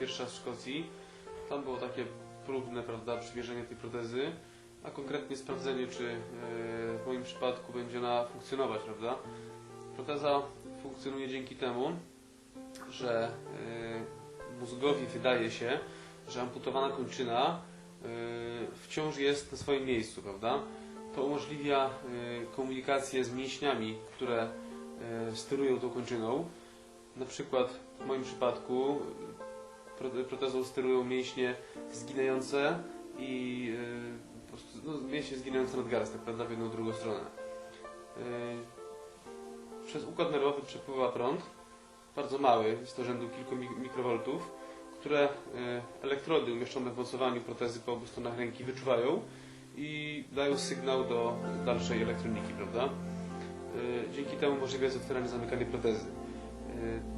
pierwszy raz w Szkocji. Tam było takie próbne, prawda, przymierzenie tej protezy, a konkretnie sprawdzenie, czy e, w moim przypadku będzie ona funkcjonować, prawda. Proteza funkcjonuje dzięki temu, że e, mózgowi wydaje się, że amputowana kończyna e, wciąż jest na swoim miejscu, prawda? To umożliwia komunikację z mięśniami, które sterują tą kończyną. Na przykład w moim przypadku protezą sterują mięśnie zginające i e, po prostu, no, mięśnie zginające nadgarstek, prawda, w jedną drugą stronę. E, Przez układ nerwowy przepływa prąd, bardzo mały, jest to rzędu kilku mik- mikrowoltów, które e, elektrody umieszczone w mocowaniu protezy po obu stronach ręki wyczuwają i dają sygnał do dalszej elektroniki, prawda? Dzięki temu możliwe jest otwieranie zamykanie protezy.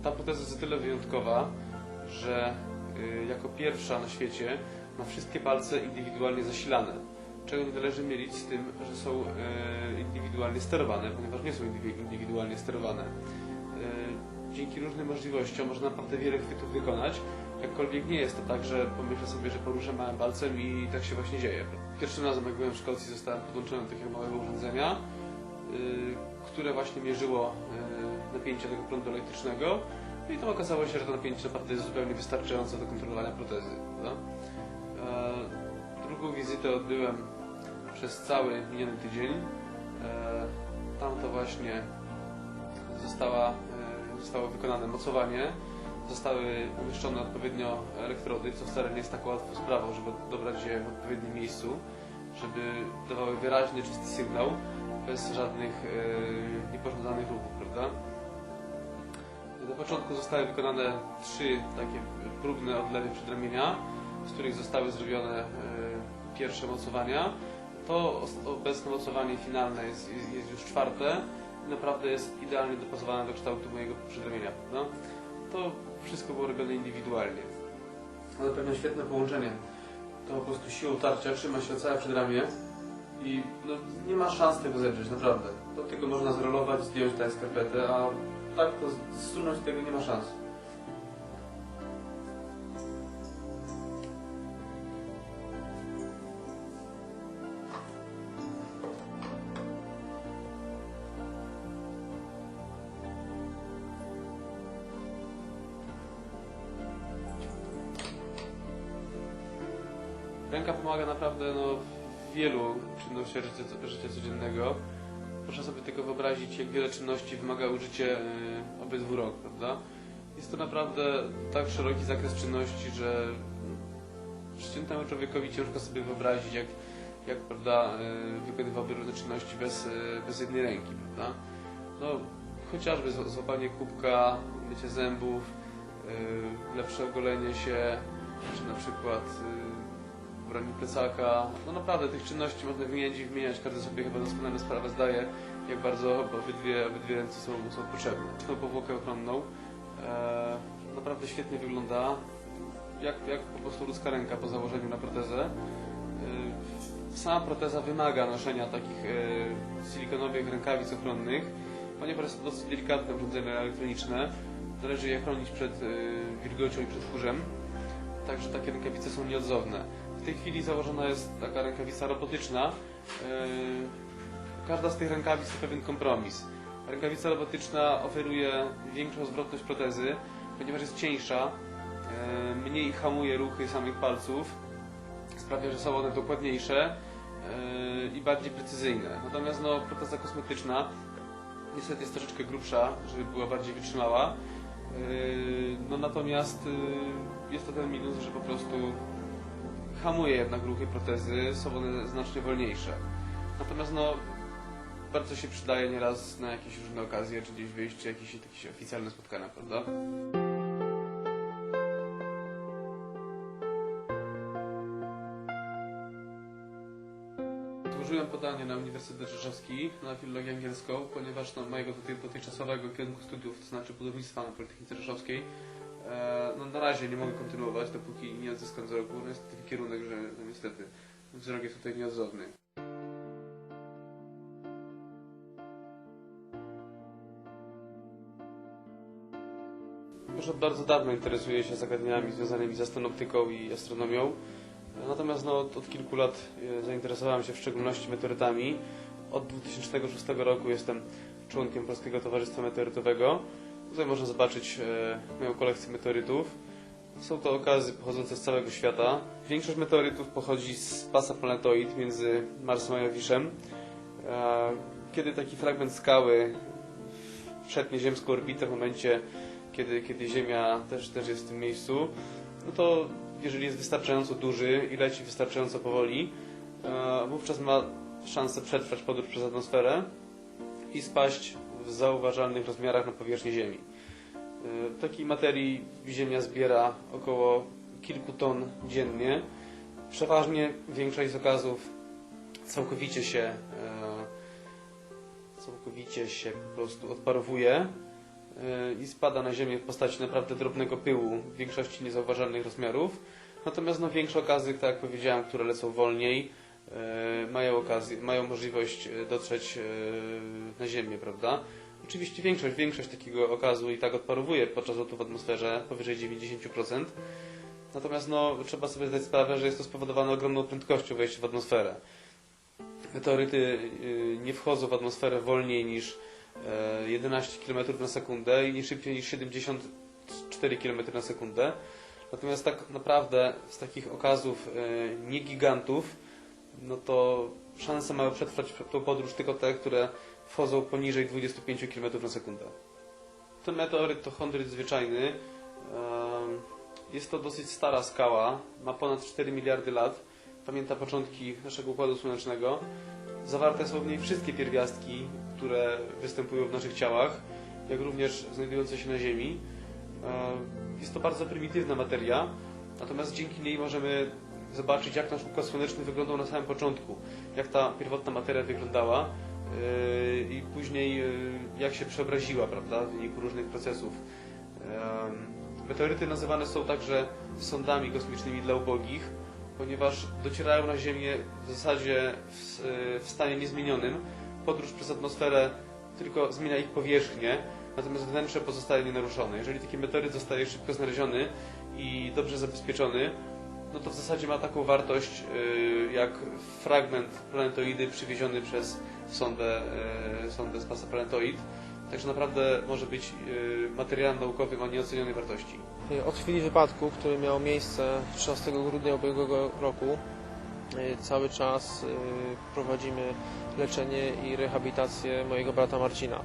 Ta proteza jest o tyle wyjątkowa, że e, jako pierwsza na świecie ma wszystkie palce indywidualnie zasilane, czego nie należy mylić z tym, że są e, indywidualnie sterowane, ponieważ nie są indywi- indywidualnie sterowane. E, Dzięki różnym możliwościom można naprawdę wiele chwytów wykonać, jakkolwiek nie jest to tak, że pomyślę sobie, że poruszę małym palcem i tak się właśnie dzieje. Pierwszym razem, jak byłem w Szkocji, zostałem podłączony do takiego małego urządzenia, y, które właśnie mierzyło y, napięcie tego prądu elektrycznego no i tam okazało się, że to napięcie naprawdę jest zupełnie wystarczające do kontrolowania protezy. E, Drugą wizytę odbyłem przez cały miniony tydzień. E, Tam to właśnie została, e, zostało wykonane mocowanie, zostały umieszczone odpowiednio elektrody, co wcale nie jest taką łatwą sprawą, żeby dobrać je w odpowiednim miejscu, żeby dawały wyraźny, czysty sygnał, bez żadnych niepożądanych ruchów, prawda? Na początku zostały wykonane trzy takie próbne odlewy przedramienia, z których zostały zrobione e, pierwsze mocowania. To obecne mocowanie finalne jest, jest, już czwarte i naprawdę jest idealnie dopasowane do kształtu mojego przedramienia. prawda? To wszystko było robione indywidualnie. Ale pewne świetne połączenie. To po prostu siłą tarcia trzyma się całe przedramię i no, nie ma szans tego zedrzeć, naprawdę. To tylko można zrolować, zdjąć tę skarpetę, a tak to zsunąć tego nie ma szans. Ręka pomaga naprawdę no, w wielu czynnościach życia, życia codziennego. Proszę sobie tylko wyobrazić, jak wiele czynności wymaga użycie y, obydwu rąk, prawda? Jest to naprawdę tak szeroki zakres czynności, że przeciętnemu człowiekowi ciężko sobie wyobrazić, jak, jak prawda, y, wykonywałby różne czynności bez, y, bez jednej ręki, prawda? No, chociażby złapanie kubka, mycie zębów, lepsze ogolenie się, czy na przykład broni plecaka. No naprawdę tych czynności można wymieniać i wymieniać. Każdy sobie chyba doskonale sprawę zdaje, jak bardzo obydwie, obydwie ręce są, są potrzebne. Tą powłokę ochronną e, naprawdę świetnie wygląda, jak, jak po prostu ludzka ręka po założeniu na protezę. E, sama proteza wymaga noszenia takich e, silikonowych rękawic ochronnych, ponieważ to dosyć delikatne urządzenie elektroniczne. Należy je chronić przed e, wilgocią i przed kurzem. Także takie rękawice są nieodzowne. Tej chwili założona jest taka rękawica robotyczna. Yy, Każda z tych rękawic to pewien kompromis. Rękawica robotyczna oferuje większą zwrotność protezy, ponieważ jest cieńsza, yy, mniej hamuje ruchy samych palców, sprawia, że są one dokładniejsze yy, i bardziej precyzyjne. Natomiast no, proteza kosmetyczna niestety jest troszeczkę grubsza, żeby była bardziej wytrzymała. No natomiast jest to ten minus, że po prostu hamuje jednak ruchy protezy, są one znacznie wolniejsze. Natomiast no bardzo się przydaje nieraz na jakieś różne okazje, czy gdzieś wyjść, czy jakieś, jakieś oficjalne spotkania, prawda? Złożyłem podanie na Uniwersytet Rzeszowski na filologię angielską, ponieważ no, mojego doty- dotychczasowego kierunku studiów, to znaczy budownictwa na Politechnice Rzeszowskiej, no, na razie nie mogę kontynuować, dopóki nie odzyskam wzroku. No, jest taki kierunek, że no, niestety wzrok jest tutaj nieodzowny. Już od bardzo dawno interesuję się zagadnieniami związanymi z astronoptyką i astronomią. Natomiast no, od, od kilku lat e, zainteresowałem się w szczególności meteorytami. Od 2006 roku jestem członkiem Polskiego Towarzystwa Meteorytowego. Tutaj można zobaczyć e, moją kolekcję meteorytów. Są to okazy pochodzące z całego świata. Większość meteorytów pochodzi z pasa planetoid między Marsem a Jowiszem. E, Kiedy taki fragment skały przetnie ziemską orbitę w momencie, kiedy, kiedy Ziemia też, też jest w tym miejscu, no to jeżeli jest wystarczająco duży i leci wystarczająco powoli, e, wówczas ma szansę przetrwać podróż przez atmosferę i spaść w zauważalnych rozmiarach na powierzchnię Ziemi. E, Takiej materii Ziemia zbiera około kilku ton dziennie. Przeważnie większość z okazów całkowicie się, e, całkowicie się po prostu odparowuje e, i spada na ziemię w postaci naprawdę drobnego pyłu, w większości niezauważalnych rozmiarów. Natomiast no, większe okazy, tak jak powiedziałem, które lecą wolniej, mają, okazję, mają możliwość e, dotrzeć e, na Ziemię, prawda? Oczywiście większość, większość takiego okazu i tak odparowuje podczas lotu w atmosferze powyżej 90%. Natomiast no, trzeba sobie zdać sprawę, że jest to spowodowane ogromną prędkością wejścia w atmosferę. Meteoryty nie wchodzą w atmosferę wolniej niż e, 11 km na sekundę i nie szybciej niż 74 km na sekundę. Natomiast tak naprawdę z takich okazów e, nie gigantów, no to szanse mają przetrwać tą podróż tylko te, które wchodzą poniżej 25 km na sekundę. Ten meteoryt to chondryt zwyczajny. Jest to dosyć stara skała, ma ponad 4 miliardy lat. Pamięta początki naszego Układu Słonecznego. Zawarte są w niej wszystkie pierwiastki, które występują w naszych ciałach, jak również znajdujące się na Ziemi. Jest to bardzo prymitywna materia, natomiast dzięki niej możemy zobaczyć, jak nasz Układ Słoneczny wyglądał na samym początku, jak ta pierwotna materia wyglądała e, i później e, jak się przeobraziła prawda, w wyniku różnych procesów. Em, Meteoryty nazywane są także sondami kosmicznymi dla ubogich, ponieważ docierają na Ziemię w zasadzie w, w stanie niezmienionym. Podróż przez atmosferę tylko zmienia ich powierzchnię, natomiast wnętrze pozostaje nienaruszone. Jeżeli taki meteoryt zostaje szybko znaleziony i dobrze zabezpieczony, no to w zasadzie ma taką wartość y, jak fragment planetoidy przywieziony przez sondę, y, sondę z pasa planetoid. Także naprawdę może być y, materiałem naukowym o nieocenionej wartości. Od chwili wypadku, który miał miejsce 13 grudnia ubiegłego roku, cały czas prowadzimy leczenie i rehabilitację mojego brata Marcina.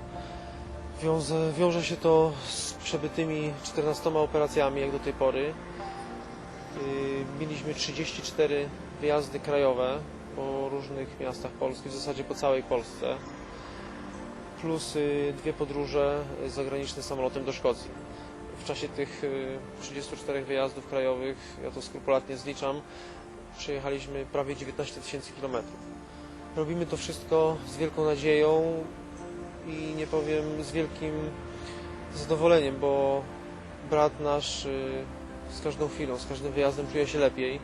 Wiąże się to z przebytymi 14 operacjami jak do tej pory. Y, Mieliśmy 34 wyjazdy krajowe po różnych miastach Polski, w zasadzie po całej Polsce, plus y, dwie podróże zagraniczne samolotem do Szkocji w czasie tych y, 34 wyjazdów krajowych, ja to skrupulatnie zliczam, przejechaliśmy prawie 19 tysięcy kilometrów. Robimy to wszystko z wielką nadzieją i nie powiem z wielkim zadowoleniem, bo brat nasz y, z każdą chwilą, z każdym wyjazdem czuje się lepiej.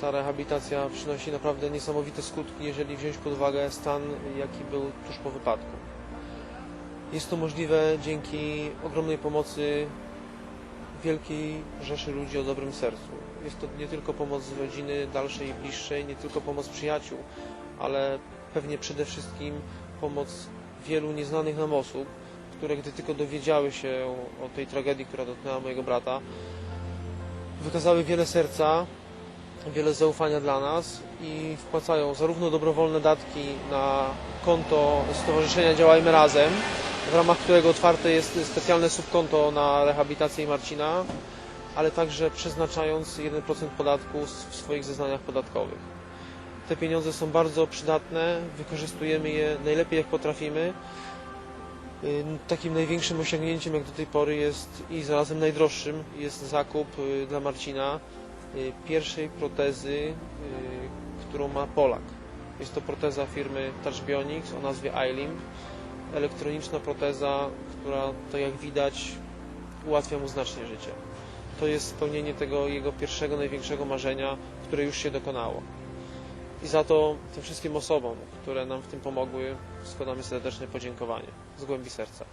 Ta rehabilitacja przynosi naprawdę niesamowite skutki, jeżeli wziąć pod uwagę stan, jaki był tuż po wypadku. Jest to możliwe dzięki ogromnej pomocy wielkiej rzeszy ludzi o dobrym sercu. Jest to nie tylko pomoc z rodziny dalszej i bliższej, nie tylko pomoc przyjaciół, ale pewnie przede wszystkim pomoc wielu nieznanych nam osób, które gdy tylko dowiedziały się o tej tragedii, która dotknęła mojego brata, wykazały wiele serca, wiele zaufania dla nas i wpłacają zarówno dobrowolne datki na konto Stowarzyszenia Działajmy Razem, w ramach którego otwarte jest specjalne subkonto na rehabilitację Marcina, ale także przeznaczając 1% podatku w swoich zeznaniach podatkowych. Te pieniądze są bardzo przydatne, wykorzystujemy je najlepiej jak potrafimy. Y, Takim największym osiągnięciem jak do tej pory jest i zarazem najdroższym jest zakup y, dla Marcina y, pierwszej protezy, którą ma Polak. Jest to proteza firmy Touch Bionics o nazwie iLimb elektroniczna proteza, która, tak jak widać, ułatwia mu znacznie życie. To jest spełnienie tego jego pierwszego, największego marzenia, które już się dokonało. I za to tym wszystkim osobom, które nam w tym pomogły, składamy serdeczne podziękowanie z głębi serca.